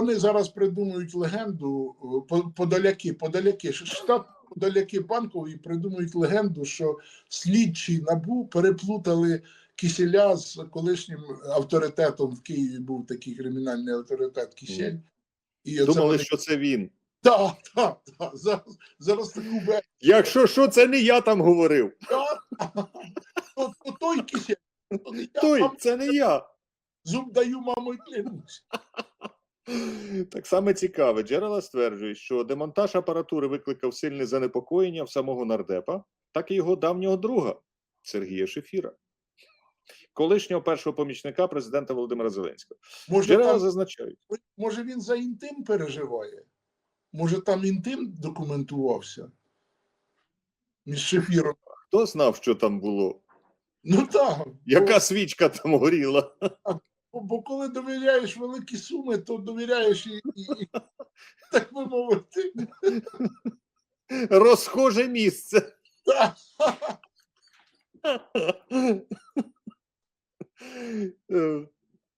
вони зараз придумують легенду, е, по- подоляки, подоляки, ш- штат подоляки банкові придумують легенду, що слідчі набу переплутали киселя з колишнім авторитетом в Києві був такий кримінальний авторитет Кисель. І Думали, вони... що це він. Так, так, так. Зараз, зараз таку бе- Якщо що, це не я там говорив. То- то той кисель. то не я, Той, мам, це не я. Зуб даю, мамо, і клянусь. Так само цікаве. Джерела стверджують, що демонтаж апаратури викликав сильне занепокоєння в самого нардепа, так і його давнього друга Сергія Шефіра, колишнього першого помічника президента Володимира Зеленського. Може, Джерела там зазначають. Може, він за інтим переживає? Може, там інтим документувався? Між шефіром. Хто знав, що там було? Ну так. Яка свічка там горіла? Бо, бо коли довіряєш великі суми, то довіряєш і, і, так би мовити. Розхоже місце. Е,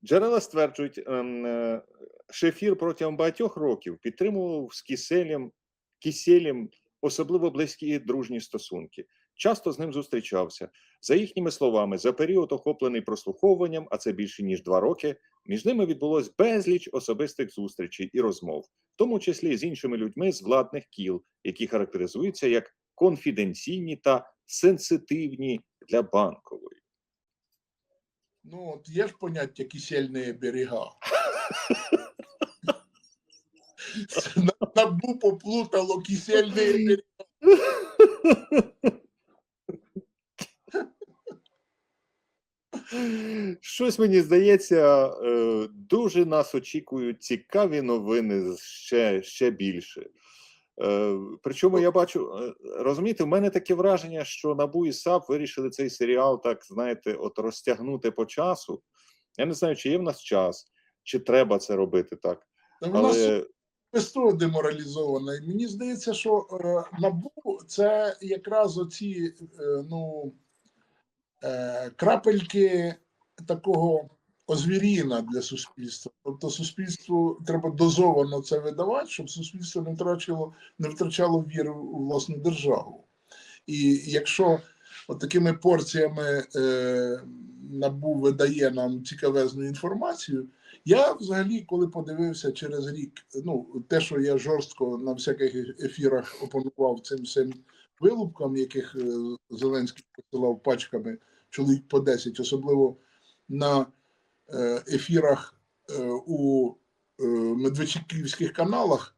Джерела стверджують, ем, е, Шефір протягом багатьох років підтримував з Киселем, Киселем особливо близькі дружні стосунки. Часто з ним зустрічався. За їхніми словами, за період, охоплений прослуховуванням, а це більше ніж два роки, між ними відбулось безліч особистих зустрічей і розмов, в тому числі з іншими людьми з владних кіл, які характеризуються як конфіденційні та сенситивні для банкової. Ну, от є ж поняття кисельні берега. Набу поплутало кисельні берега. Щось мені здається, е, дуже нас очікують цікаві новини ще, ще більше. Е, Причому я бачу, е, розумієте, в мене таке враження, що Набу і САП вирішили цей серіал, так знаєте, от розтягнути по часу. Я не знаю, чи є в нас час, чи треба це робити так. Та Але того деморалізована. І мені здається, що е, набу це якраз оці е, ну, е, крапельки такого озвіріна для суспільства. Тобто суспільству треба дозовано це видавати, щоб суспільство не втрачало, не втрачало віру у власну державу. І якщо от такими порціями е, набу видає нам цікавезну інформацію, я взагалі, коли подивився через рік, ну те, що я жорстко на всяких ефірах опанував цим всім вилупкам, яких е, Зеленський посилав пачками чоловік по 10, особливо на е, ефірах е, у е, медведчиківських каналах,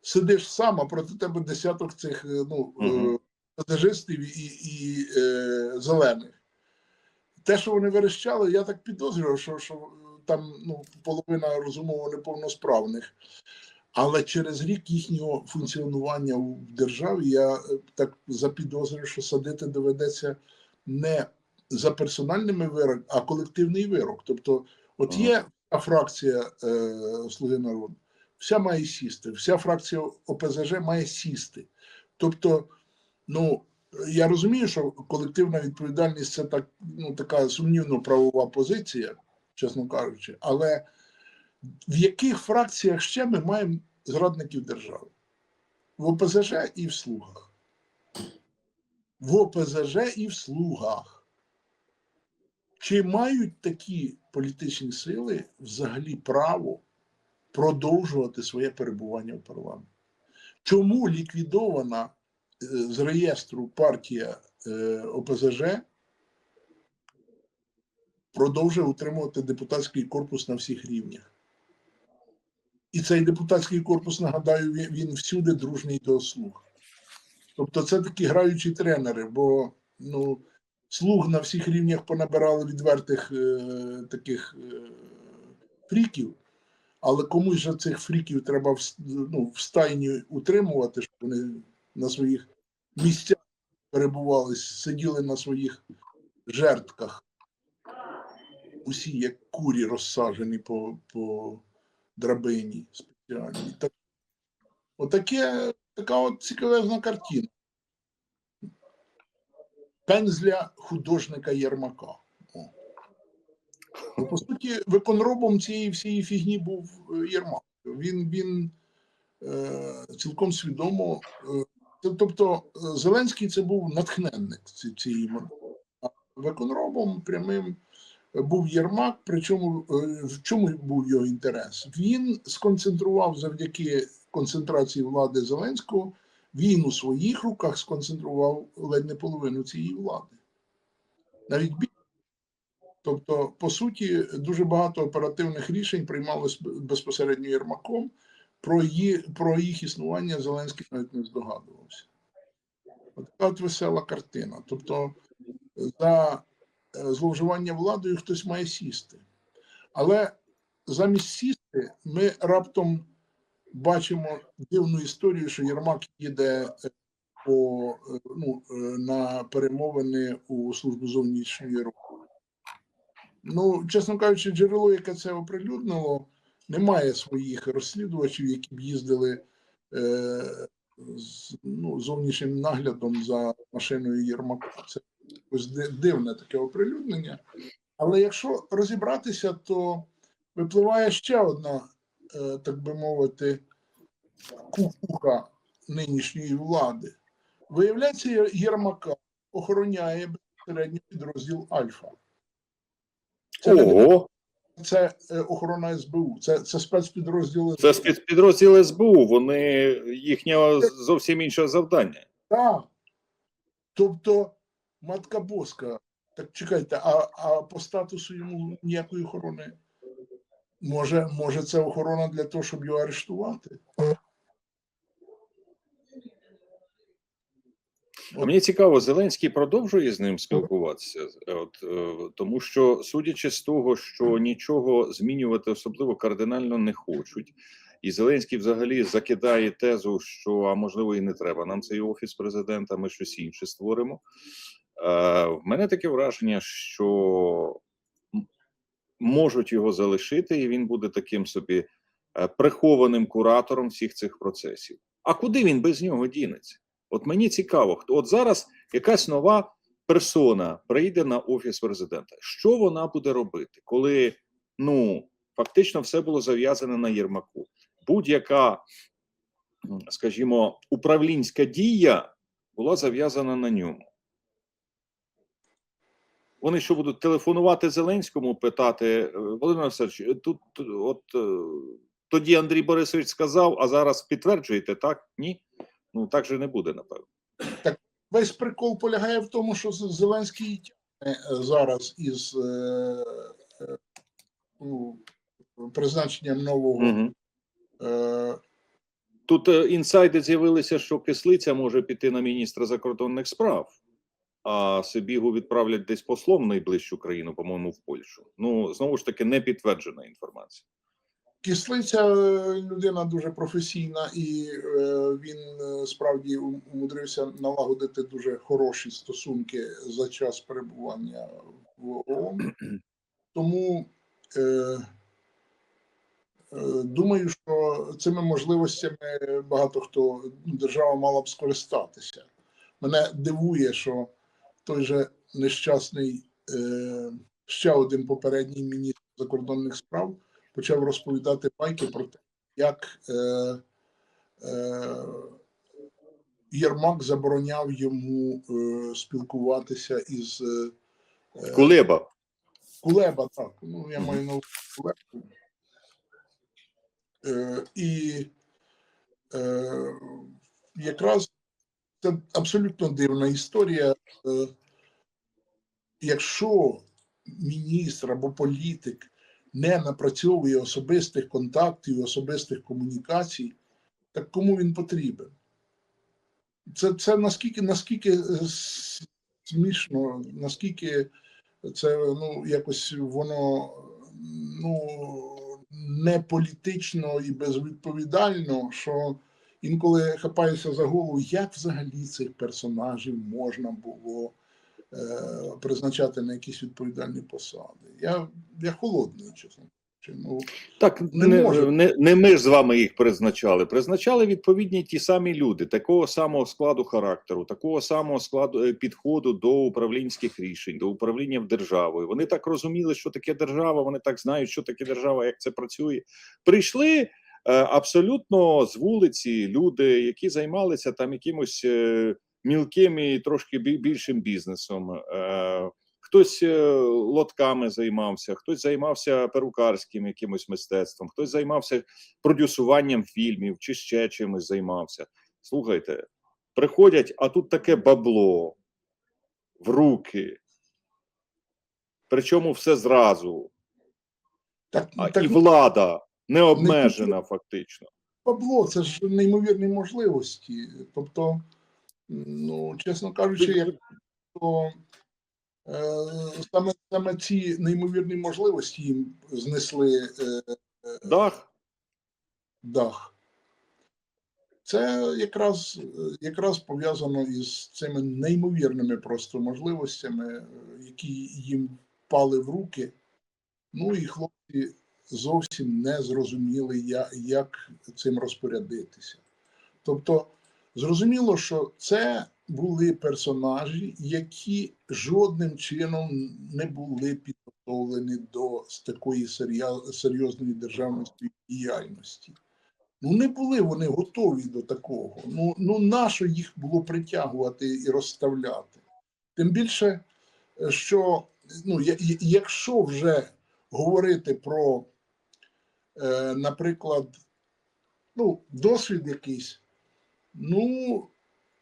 сидиш сам, а проти тебе десяток цих ну, пасажистів і, і е, зелених. Те, що вони верещали, я так підозрював, що, що там ну, половина розумово неповносправних. Але через рік їхнього функціонування в державі я так запідозрюю, що садити доведеться не за персональними вироками, а колективний вирок. Тобто, от є фракція е, Слуги народу, вся має сісти, вся фракція ОПЗЖ має сісти. Тобто, ну я розумію, що колективна відповідальність це так, ну, така сумнівно правова позиція, чесно кажучи, але в яких фракціях ще ми маємо зрадників держави? В ОПЗЖ і в слугах. В ОПЗЖ і в слугах. Чи мають такі політичні сили взагалі право продовжувати своє перебування в парламенті? Чому ліквідована е, з реєстру партія е, ОПЗЖ продовжує утримувати депутатський корпус на всіх рівнях? І цей депутатський корпус, нагадаю, він, всюди дружний до слуг. Тобто це такі граючі тренери, бо ну, слуг на всіх рівнях понабирали відвертих е, таких е, фріків, але комусь же цих фріків треба в, ну, в стайні утримувати, щоб вони на своїх місцях перебували, сиділи на своїх жертках. Усі як курі розсаджені по, по драбині спеціальній. Так, отаке, така от цікавезна картина. Пензля художника Єрмака. Ну, по суті, виконробом цієї всієї фігні був е, Єрмак. Він, він е, цілком свідомо. Е, тобто, Зеленський це був натхненник цієї моделі. А виконробом прямим був Єрмак. Причому е, в чому був його інтерес? Він сконцентрував завдяки концентрації влади Зеленського. Він у своїх руках сконцентрував ледь не половину цієї влади. Навіть більше. Тобто, по суті, дуже багато оперативних рішень приймалось безпосередньо Єрмаком. Про, її, про їх існування Зеленський навіть не здогадувався. От така от весела картина. Тобто, за е, зловживання владою хтось має сісти. Але замість сісти ми раптом бачимо дивну історію, що Єрмак їде е, по, е, ну, е, на перемовини у службу зовнішньої роботи. Ну, чесно кажучи, джерело, яке це оприлюднило, немає своїх розслідувачів, які б їздили е, з ну, зовнішнім наглядом за машиною Єрмака. Це ди- дивне таке оприлюднення. Але якщо розібратися, то випливає ще одна, так би мовити, кукуха нинішньої влади. Виявляється, Єрмака охороняє безпосередньо підрозділ Альфа. Це, Ого, це е, охорона СБУ, це, це спецпідрозділ це спецпідрозділ СБУ. Вони їхнє зовсім інше завдання. Так. Тобто, матка Боска, так чекайте, а, а по статусу йому ніякої охорони. Може, може, це охорона для того, щоб його арештувати? А Мені цікаво, Зеленський продовжує з ним спілкуватися, от е, тому що, судячи з того, що нічого змінювати особливо кардинально не хочуть, і Зеленський взагалі закидає тезу, що а можливо і не треба. Нам цей офіс президента, ми щось інше створимо. Е, в мене таке враження, що можуть його залишити, і він буде таким собі е, прихованим куратором всіх цих процесів. А куди він без нього дінеться? От мені цікаво, хто от зараз якась нова персона прийде на офіс президента. Що вона буде робити, коли ну фактично все було зав'язане на Єрмаку? Будь-яка, скажімо, управлінська дія була зав'язана на ньому. Вони що будуть телефонувати Зеленському, питати «Е, Володимир Васильович, тут от е, тоді Андрій Борисович сказав, а зараз підтверджуєте, так? Ні? Ну так же не буде, напевно. Так Весь прикол полягає в тому, що Зеленський е, зараз із ну, призначенням нового. Угу. Е, Тут інсайди з'явилися, що кислиця може піти на міністра закордонних справ, а Сибігу відправлять десь послом в найближчу країну, по-моєму, в Польщу. Ну знову ж таки, не підтверджена інформація. Кислиця е, людина дуже професійна, і е, він е, справді умудрився налагодити дуже хороші стосунки за час перебування в ООН. Тому е, думаю, що цими можливостями багато хто ну, держава мала б скористатися. Мене дивує, що той же нещасний е, ще один попередній міністр закордонних справ почав розповідати байки про те, як е, е, Єрмак забороняв йому е, спілкуватися із е, Кулеба. Кулеба, так. Ну, я маю на увазі Кулебу. Е, і е, якраз це абсолютно дивна історія. Е, якщо міністр або політик не напрацьовує особистих контактів, особистих комунікацій, так кому він потрібен? Це, це наскільки, наскільки е, смішно, наскільки це ну, якось воно ну, не політично і безвідповідально, що інколи хапаюся за голову, як взагалі цих персонажів можна було е, призначати на якісь відповідальні посади. Я, я холодний, чесно. Ну, Так Не не, може. не, не ми ж з вами їх призначали. Призначали відповідні ті самі люди, такого самого складу характеру, такого самого складу е, підходу до управлінських рішень, до управління в державою. Вони так розуміли, що таке держава. Вони так знають, що таке держава, як це працює. Прийшли, абсолютно з вулиці люди, які займалися там якимось е, мілким і трошки більшим бізнесом. Е, Хтось е, лотками займався, хтось займався перукарським якимось мистецтвом, хтось займався продюсуванням фільмів чи ще чимось займався. Слухайте, приходять, а тут таке бабло в руки. Причому все зразу. Так, А, так і влада не обмежена фактично. Павло, це ж неймовірні можливості. Тобто, ну, чесно кажучи, як то е, саме, саме ці неймовірні можливості їм знесли е, Дах. дах. Це якраз, е, якраз пов'язано із цими неймовірними просто можливостями, е, які їм впали в руки. Ну і хлопці зовсім не зрозуміли, як цим розпорядитися. Тобто, зрозуміло, що це були персонажі, які жодним чином не були підготовлені до такої серйоз- серйозної державної діяльності. Ну, не були вони готові до такого. Ну, ну нащо їх було притягувати і розставляти? Тим більше, е, що ну, якщо вже говорити про, е, наприклад, ну, досвід якийсь, ну,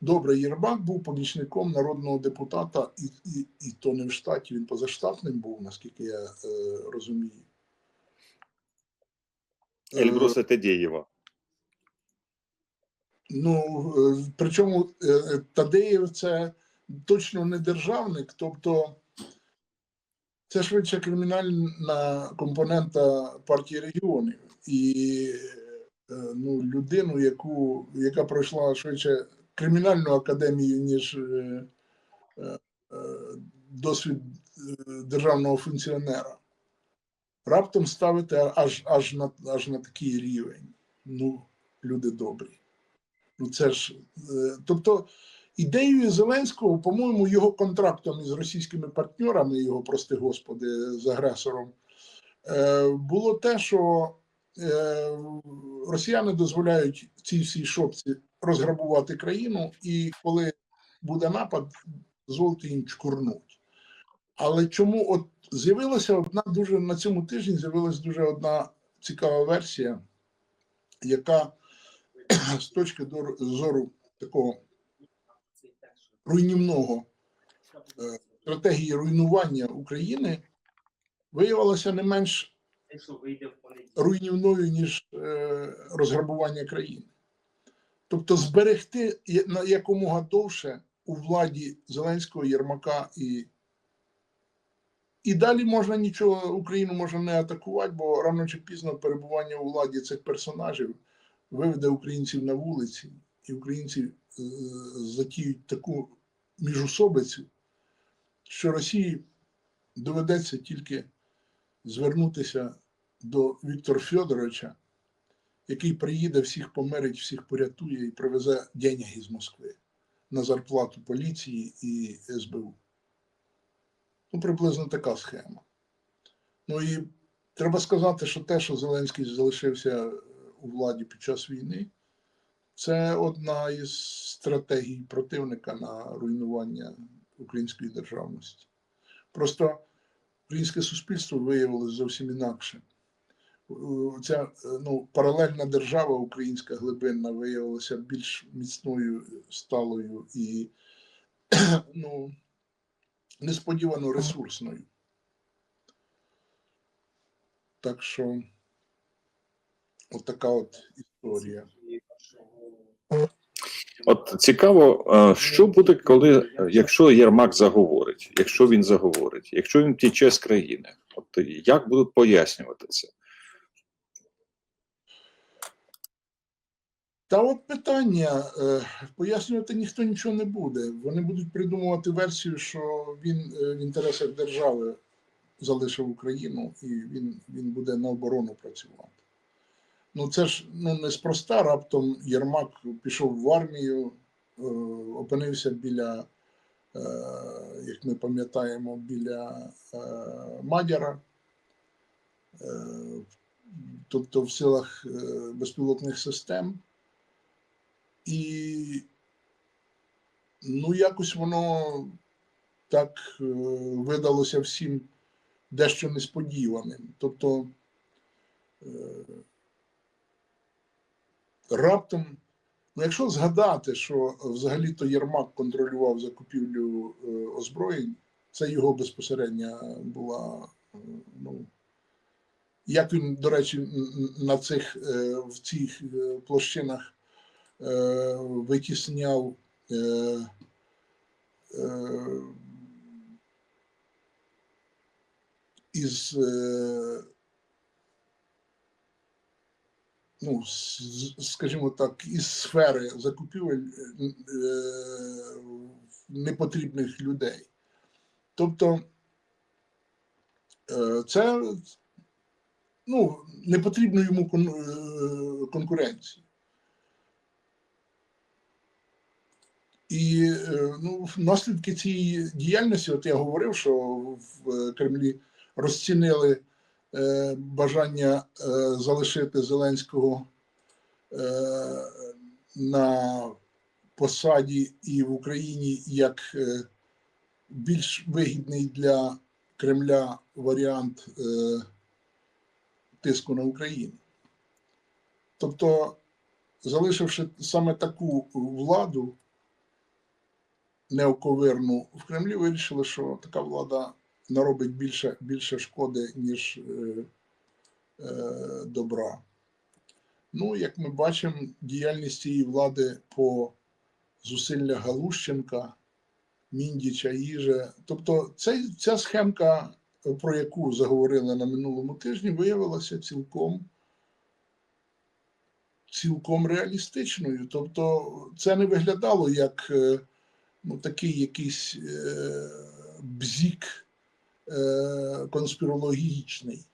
добре, Єрмак був помічником народного депутата, і, і, і то не в штаті, він позаштатним був, наскільки я е, розумію. Ельбруса Тедєєва. Ну, е, причому е, Тадеєв це точно не державник, тобто це швидше кримінальна компонента партії регіонів. І е, ну, людину, яку, яка пройшла швидше кримінальну академію, ніж е, е, досвід державного функціонера, раптом ставити аж, аж, на, аж на такий рівень. Ну, люди добрі. Ну це ж, тобто, ідеєю Зеленського, по-моєму, його контрактом із російськими партнерами, його, прости господи, з агресором, е, було те, що е, росіяни дозволяють цій всій шопці розграбувати країну, і коли буде напад, дозволити їм чкурнуть. Але чому от з'явилася одна дуже на цьому тижні з'явилася дуже одна цікава версія, яка з точки зору такого руйнівного е, стратегії руйнування України виявилася не менш руйнівною, ніж е, розграбування країни. Тобто зберегти на якомога довше у владі Зеленського, Єрмака і. І далі можна нічого, Україну можна не атакувати, бо рано чи пізно перебування у владі цих персонажів виведе українців на вулиці, і українці е, затіють таку міжусобицю, що Росії доведеться тільки звернутися до Віктора Федоровича, який приїде, всіх помирить, всіх порятує і привезе деньги з Москви на зарплату поліції і СБУ. Ну, приблизно така схема. Ну і треба сказати, що те, що Зеленський залишився у владі під час війни, це одна із стратегій противника на руйнування української державності. Просто українське суспільство виявилося зовсім інакше. Ця е, ну, паралельна держава українська глибинна виявилася більш міцною, сталою і ну, несподівано ресурсною. Так що от така от історія. От цікаво, е, що буде, коли е, якщо Єрмак заговорить, якщо він заговорить, якщо він втіче з країни, от як будуть пояснювати це? Та от питання е, пояснювати ніхто нічого не буде. Вони будуть придумувати версію, що він в інтересах держави залишив Україну і він, він буде на оборону працювати. Ну це ж ну неспроста. Раптом Єрмак пішов в армію, е, опинився біля, е, як ми пам'ятаємо, біля е, Мадяра. Тобто в силах безпілотних систем. І ну, якось воно так видалося всім дещо несподіваним. Тобто раптом, ну, якщо згадати, що взагалі-то Єрмак контролював закупівлю е, озброєнь, це його безпосередня була. е, Ну, як він, до речі, на цих, е, в цих площинах витісняв із, е, ну, скажімо так, із сфери закупівель е, е, непотрібних людей. Тобто е, це ну, не потрібно йому кон- конкуренції. І ну, наслідки цієї діяльності, от я говорив, що в Кремлі розцінили бажання е, залишити Зеленського е, на посаді і в Україні як е, більш вигідний для Кремля варіант е, тиску на Україну. Тобто, залишивши саме таку владу неоковирну в Кремлі, вирішили, що така влада наробить більше, більше шкоди, ніж е, е, добра. Ну, як ми бачимо, діяльність цієї влади по зусиллях Галущенка, Міндіча, Їже. Тобто, цей, ця схемка, про яку заговорили на минулому тижні, виявилася цілком, цілком реалістичною. Тобто, це не виглядало як е, ну, такий якийсь е, бзік е, конспірологічний.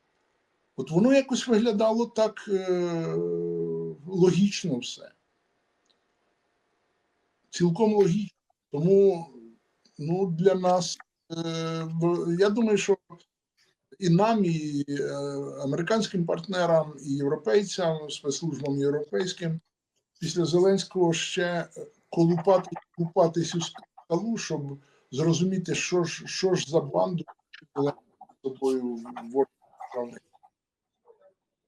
От воно якось виглядало так е, логічно все. Цілком логічно. Тому ну, для нас, е, я думаю, що і нам, і американським партнерам, і європейцям, спецслужбам європейським, після Зеленського ще колупати, колупатись у скалу, щоб зрозуміти, що ж, що ж за банду Вводить державний.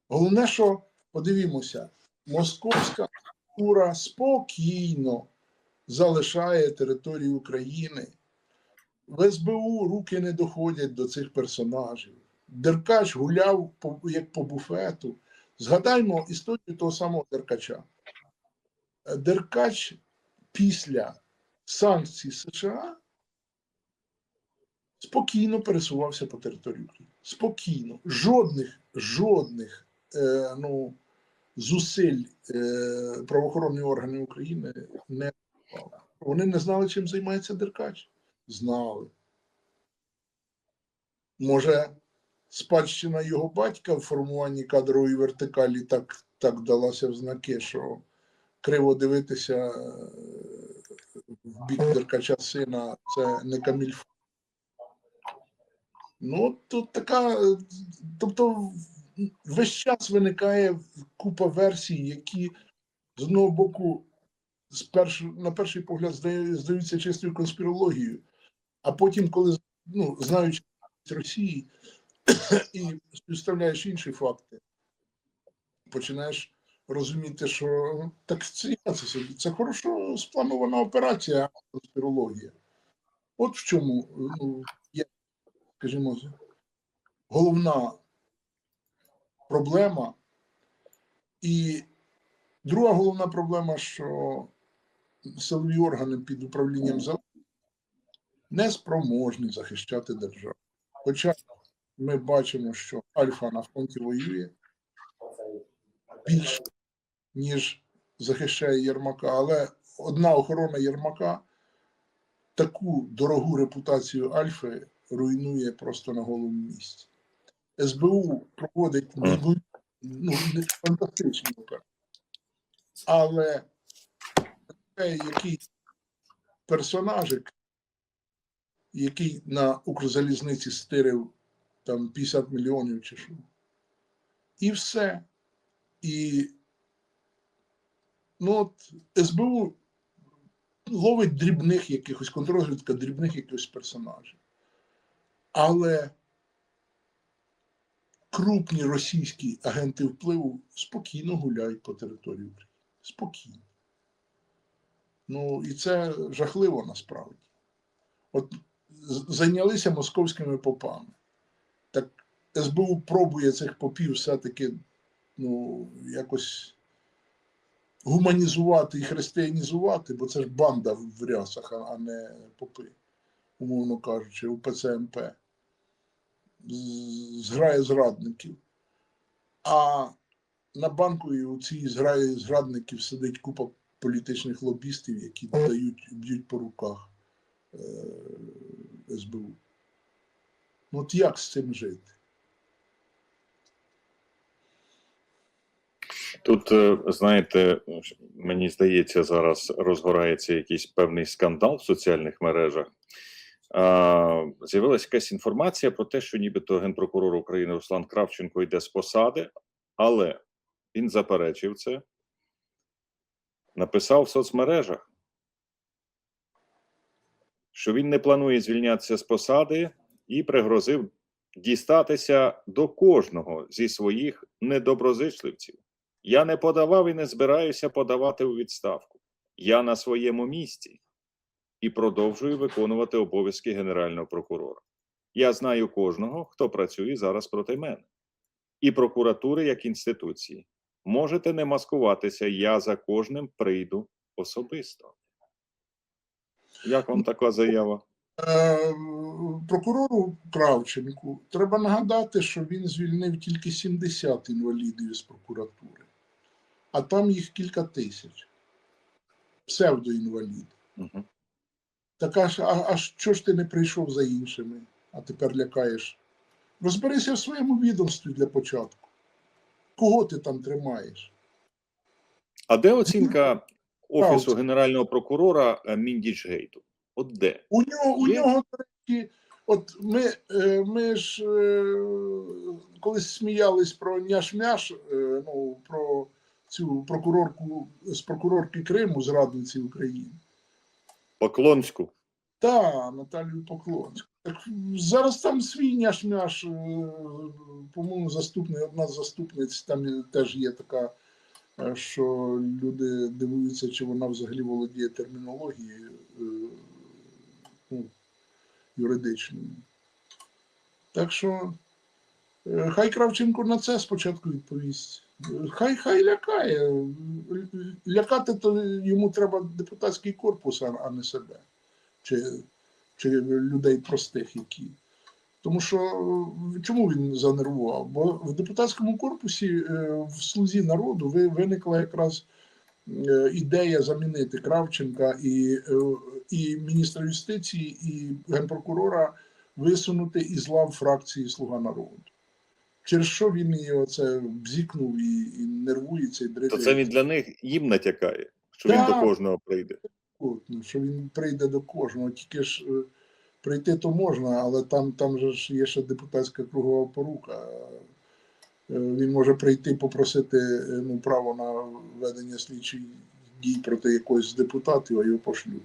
Головне, що подивімося, московська структура спокійно залишає територію України. В СБУ руки не доходять до цих персонажів. Деркач гуляв як по буфету. Згадаймо історію того самого Деркача. Деркач після санкцій США спокійно пересувався по території України. Спокійно. Жодних, жодних е, ну, зусиль е, правоохоронні органи України не. Вони не знали, чим займається Деркач. Знали. Може, спадщина його батька в формуванні кадрової вертикалі так, так далася в знаки, що криво дивитися е, в бік Деркача сина це не камільфо. Ну, тут така. е, Тобто, весь час виникає купа версій, які з одного боку, з перш, на перший погляд, здаються чистою конспірологією, а потім, коли ну, знаючи Росії і співставляєш інші факти, починаєш розуміти, що ну, так це, це. Це хорошо спланована операція, конспірологія. От в чому ну, скажімо, головна проблема. І друга головна проблема, що силові органи під управлінням ЗАЛ не спроможні захищати державу. Хоча ми бачимо, що Альфа на фронті воює більше, ніж захищає Єрмака, але одна охорона Єрмака таку дорогу репутацію Альфи руйнує просто на голому місці. СБУ проводить ну, не фантастичні операції. Але який персонажик, який на Укрзалізниці стирив там 50 мільйонів чи що, І все. І ну, от СБУ ловить дрібних якихось контррозвідка дрібних якихось персонажів. Але крупні російські агенти впливу спокійно гуляють по території України. Спокійно. Ну, і це жахливо насправді. От зайнялися московськими попами. Так СБУ пробує цих попів все-таки ну, якось гуманізувати і християнізувати, бо це ж банда в рясах, а- не попи, умовно кажучи, у ПЦМП. Зграє зрадників. А на банку і у цій зграї зрадників сидить купа політичних лобістів, які дають, б'ють по руках е, СБУ. Ну от як з цим жити? Тут, е, знаєте, мені здається, зараз розгорається якийсь певний скандал в соціальних мережах. З'явилася якась інформація про те, що нібито генпрокурор України Руслан Кравченко йде з посади, але він заперечив це, написав в соцмережах, що він не планує звільнятися з посади і пригрозив дістатися до кожного зі своїх недоброзичливців. Я не подавав і не збираюся подавати у відставку. Я на своєму місці і продовжую виконувати обов'язки генерального прокурора. Я знаю кожного, хто працює зараз проти мене, і прокуратури як інституції. Можете не маскуватися, я за кожним прийду особисто. Як вам така заява? Е, Прокурору Кравченку треба нагадати, що він звільнив тільки 70 інвалідів з прокуратури, а там їх кілька тисяч. Псевдоінвалід. Угу. Так аж, а, а що ж ти не прийшов за іншими, а тепер лякаєш? Розберися в своєму відомстві для початку. Кого ти там тримаєш? А де оцінка офісу генерального прокурора е, Міндічгейту? От де? У нього, у нього речі, от ми, е, ми ж е, колись сміялись про няш-мяш, ну, про цю прокурорку з прокурорки Криму, зрадниці України. Поклонську. Та, Наталію Поклонську. Так зараз там свій няш-мяш, е, по-моєму, заступник, одна з заступниць, там теж є така, е, що люди дивуються, чи вона взагалі володіє термінологією е, ну, юридичною. Так що хай Кравченко на це спочатку відповість. Хай хай лякає. Лякати то йому треба депутатський корпус, а не себе. Чи, чи людей простих, які. Тому що чому він занервував? Бо в депутатському корпусі е, в слузі народу виникла якраз е, ідея замінити Кравченка і, е, і міністра юстиції, і генпрокурора висунути із лав фракції Слуга народу. Через що він і оце бзікнув і, і нервується, і То це він для них їм натякає, що він до кожного прийде. Ну, що він прийде до кожного, тільки ж е, прийти то можна, але там, там же ж є ще депутатська кругова порука. Е, Він може прийти попросити е, ну, право на ведення слідчих дій проти якогось з депутатів, а його пошлють.